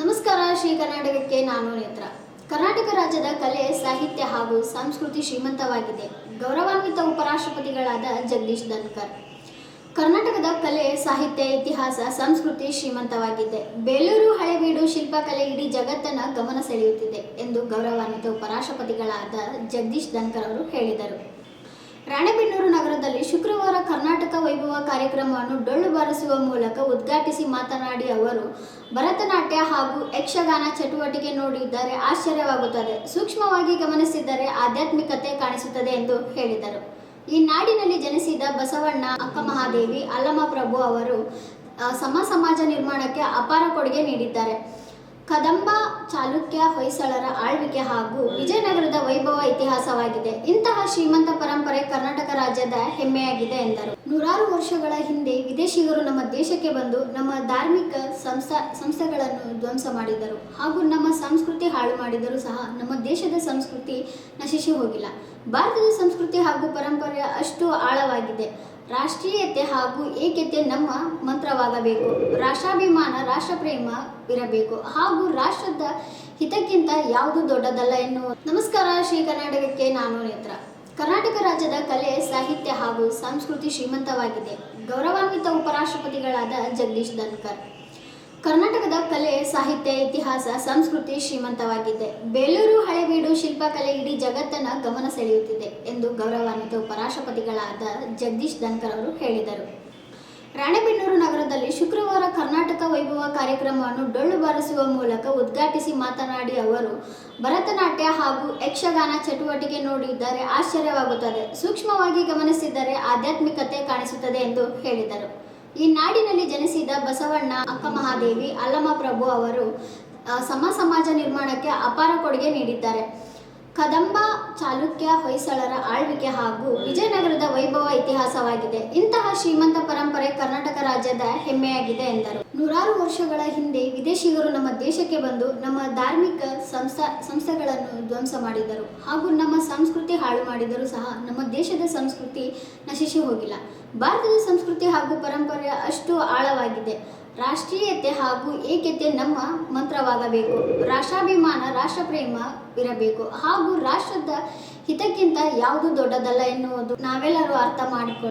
ನಮಸ್ಕಾರ, ಶ್ರೀ ಕರ್ನಾಟಕಕ್ಕೆ ನಾನು ನೇತ್ರ. ಕರ್ನಾಟಕ ರಾಜ್ಯದ ಕಲೆ, ಸಾಹಿತ್ಯ ಹಾಗೂ ಸಂಸ್ಕೃತಿ ಶ್ರೀಮಂತವಾಗಿದೆ. ಗೌರವಾನ್ವಿತ ಉಪರಾಷ್ಟ್ರಪತಿಗಳಾದ ಜಗದೀಶ್ ಧನ್ಕರ್. ಕರ್ನಾಟಕದ ಕಲೆ, ಸಾಹಿತ್ಯ, ಇತಿಹಾಸ, ಸಂಸ್ಕೃತಿ ಶ್ರೀಮಂತವಾಗಿದೆ. ಬೇಲೂರು ಹಳೆಬೀಡು ಶಿಲ್ಪಕಲೆ ಇಡೀ ಜಗತ್ತನ್ನ ಗಮನ ಸೆಳೆಯುತ್ತಿದೆ ಎಂದು ಗೌರವಾನ್ವಿತ ಉಪರಾಷ್ಟ್ರಪತಿಗಳಾದ ಜಗದೀಶ್ ಧನ್ಕರ್ ಅವರು ಹೇಳಿದರು. ರಾಣೆಬೆನ್ನೂರು ನಗರದಲ್ಲಿ ಶುಕ್ರವಾರ ಕರ್ನಾಟಕ ವೈಭವ ಕಾರ್ಯಕ್ರಮವನ್ನು ಡೊಳ್ಳು ಬಾರಿಸುವ ಮೂಲಕ ಉದ್ಘಾಟಿಸಿ ಮಾತನಾಡಿ ಅವರು, ಭರತನಾಟ್ಯ ಹಾಗೂ ಯಕ್ಷಗಾನ ಚಟುವಟಿಕೆ ನೋಡಿದ್ದರೆ ಆಶ್ಚರ್ಯವಾಗುತ್ತದೆ. ಸೂಕ್ಷ್ಮವಾಗಿ ಗಮನಿಸಿದರೆ ಆಧ್ಯಾತ್ಮಿಕತೆ ಕಾಣಿಸುತ್ತದೆ ಎಂದು ಹೇಳಿದರು. ಈ ನಾಡಿನಲ್ಲಿ ಜನಿಸಿದ ಬಸವಣ್ಣ ಅಕ್ಕಮಹಾದೇವಿ, ಅಲ್ಲಮಪ್ರಭು ಅವರು ಸಮ ಸಮಾಜ ನಿರ್ಮಾಣಕ್ಕೆ ಅಪಾರ ಕೊಡುಗೆ ನೀಡಿದ್ದಾರೆ. ಕದಂಬ ಚಾಲುಕ್ಯ ಹೊಯ್ಸಳರ ಆಳ್ವಿಕೆ ಹಾಗೂ ವಿಜಯನಗರದ ವೈಭವ ಇತಿಹಾಸವಾಗಿದೆ. ಇಂತಹ ಶ್ರೀಮಂತ ಪರಂಪರೆ ಕರ್ನಾಟಕ ರಾಜ್ಯದ ಹೆಮ್ಮೆಯಾಗಿದೆ ಎಂದರು. ನೂರಾರು ವರ್ಷಗಳ ಹಿಂದೆ ವಿದೇಶಿಗರು ನಮ್ಮ ದೇಶಕ್ಕೆ ಬಂದು ನಮ್ಮ ಧಾರ್ಮಿಕ ಸಂಸ್ಥಾ, ಸಂಸ್ಥೆಗಳನ್ನು ಧ್ವಂಸ ಮಾಡಿದರು. ಹಾಗೂ ನಮ್ಮ ಸಂಸ್ಕೃತಿ ಹಾಳು ಮಾಡಿದರೂ ಸಹ ನಮ್ಮ ದೇಶದ ಸಂಸ್ಕೃತಿ ನಶಿಸಿ ಹೋಗಿಲ್ಲ. ಭಾರತದ ಸಂಸ್ಕೃತಿ ಹಾಗೂ ಪರಂಪರೆ ಅಷ್ಟು ಆಳವಾಗಿದೆ. ರಾಷ್ಟ್ರೀಯತೆ ಹಾಗೂ ಏಕತೆ ನಮ್ಮ ಮಂತ್ರವಾಗಬೇಕು. ರಾಷ್ಟ್ರಾಭಿಮಾನ, ರಾಷ್ಟ್ರಪ್ರೇಮ ಇರಬೇಕು. ಹಾಗೂ ರಾಷ್ಟ್ರದ ಹಿತಕ್ಕಿಂತ ಯಾವುದು ದೊಡ್ಡದಲ್ಲ ಎನ್ನುವ ನಮಸ್ಕಾರ, ಶ್ರೀ ಕರ್ನಾಟಕಕ್ಕೆ ನಾನು ನೇತ್ರ. ಕರ್ನಾಟಕ ರಾಜ್ಯದ ಕಲೆ, ಸಾಹಿತ್ಯ ಹಾಗೂ ಸಂಸ್ಕೃತಿ ಶ್ರೀಮಂತವಾಗಿದೆ. ಗೌರವಾನ್ವಿತ ಉಪರಾಷ್ಟ್ರಪತಿಗಳಾದ ಜಗದೀಶ್ ಧನ್ಕರ್. ಕರ್ನಾಟಕದ ಕಲೆ, ಸಾಹಿತ್ಯ, ಇತಿಹಾಸ, ಸಂಸ್ಕೃತಿ ಶ್ರೀಮಂತವಾಗಿದೆ. ಬೇಲೂರು ಹಳೆಬೀಡು ಶಿಲ್ಪಕಲೆ ಇಡೀ ಜಗತ್ತನ್ನ ಗಮನ ಸೆಳೆಯುತ್ತಿದೆ ಎಂದು ಗೌರವಾನ್ವಿತ ಉಪರಾಷ್ಟ್ರಪತಿಗಳಾದ ಜಗದೀಶ್ ಧನ್ಕರ್ ಅವರು ಹೇಳಿದರು. ರಾಣೆಬೆನ್ನೂರು ನಗರದಲ್ಲಿ ಶುಕ್ರವಾರ ಕರ್ನಾಟಕ ವೈಭವ ಕಾರ್ಯಕ್ರಮವನ್ನು ಡೊಳ್ಳು ಬಾರಿಸುವ ಮೂಲಕ ಉದ್ಘಾಟಿಸಿ ಮಾತನಾಡಿ ಅವರು, ಭರತನಾಟ್ಯ ಹಾಗೂ ಯಕ್ಷಗಾನ ಚಟುವಟಿಕೆ ನೋಡಿದ್ದರೆ ಆಶ್ಚರ್ಯವಾಗುತ್ತದೆ. ಸೂಕ್ಷ್ಮವಾಗಿ ಗಮನಿಸಿದರೆ ಆಧ್ಯಾತ್ಮಿಕತೆ ಕಾಣಿಸುತ್ತದೆ ಎಂದು ಹೇಳಿದರು. ಈ ನಾಡಿನಲ್ಲಿ ಜನಿಸಿದ ಬಸವಣ್ಣ ಅಕ್ಕ ಮಹಾದೇವಿ, ಅಲ್ಲಮ್ಮ ಪ್ರಭು ಅವರು ಸಮ ಸಮಾಜ ನಿರ್ಮಾಣಕ್ಕೆ ಅಪಾರ ಕೊಡುಗೆ ನೀಡಿದ್ದಾರೆ. ಕದಂಬ ಚಾಲುಕ್ಯ ಹೊಯ್ಸಳರ ಆಳ್ವಿಕೆ ಹಾಗೂ ವಿಜಯನಗರದ ವೈಭವ ಇತಿಹಾಸವಾಗಿದೆ. ಇಂತಹ ಶ್ರೀಮಂತ ಪರಂಪರೆ ಕರ್ನಾಟಕ ರಾಜ್ಯದ ಹೆಮ್ಮೆಯಾಗಿದೆ ಎಂದರು. ನೂರಾರು ವರ್ಷಗಳ ಹಿಂದೆ ವಿದೇಶಿಗರು ನಮ್ಮ ದೇಶಕ್ಕೆ ಬಂದು ನಮ್ಮ ಧಾರ್ಮಿಕ ಸಂಸ್ಥಾ ಸಂಸ್ಥೆಗಳನ್ನು ಧ್ವಂಸ ಮಾಡಿದರು. ಹಾಗೂ ನಮ್ಮ ಸಂಸ್ಕೃತಿ ಹಾಳು ಮಾಡಿದರೂ ಸಹ ನಮ್ಮ ದೇಶದ ಸಂಸ್ಕೃತಿ ನಶಿಸಿ ಹೋಗಿಲ್ಲ. ಭಾರತದ ಸಂಸ್ಕೃತಿ ಹಾಗೂ ಪರಂಪರೆ ಅಷ್ಟು ಆಳವಾಗಿದೆ. ರಾಷ್ಟ್ರೀಯತೆ ಹಾಗೂ ಏಕತೆ ನಮ್ಮ ಮಂತ್ರವಾಗಬೇಕು. ರಾಷ್ಟ್ರಾಭಿಮಾನ, ರಾಷ್ಟ್ರಪ್ರೇಮ ಇರಬೇಕು. ಹಾಗೂ ರಾಷ್ಟ್ರದ ಹಿತಕ್ಕಿಂತ ಯಾವುದು ದೊಡ್ಡದಲ್ಲ ಎನ್ನುವುದು ನಾವೆಲ್ಲರೂ ಅರ್ಥ ಮಾಡಿಕೊಳ್ಳ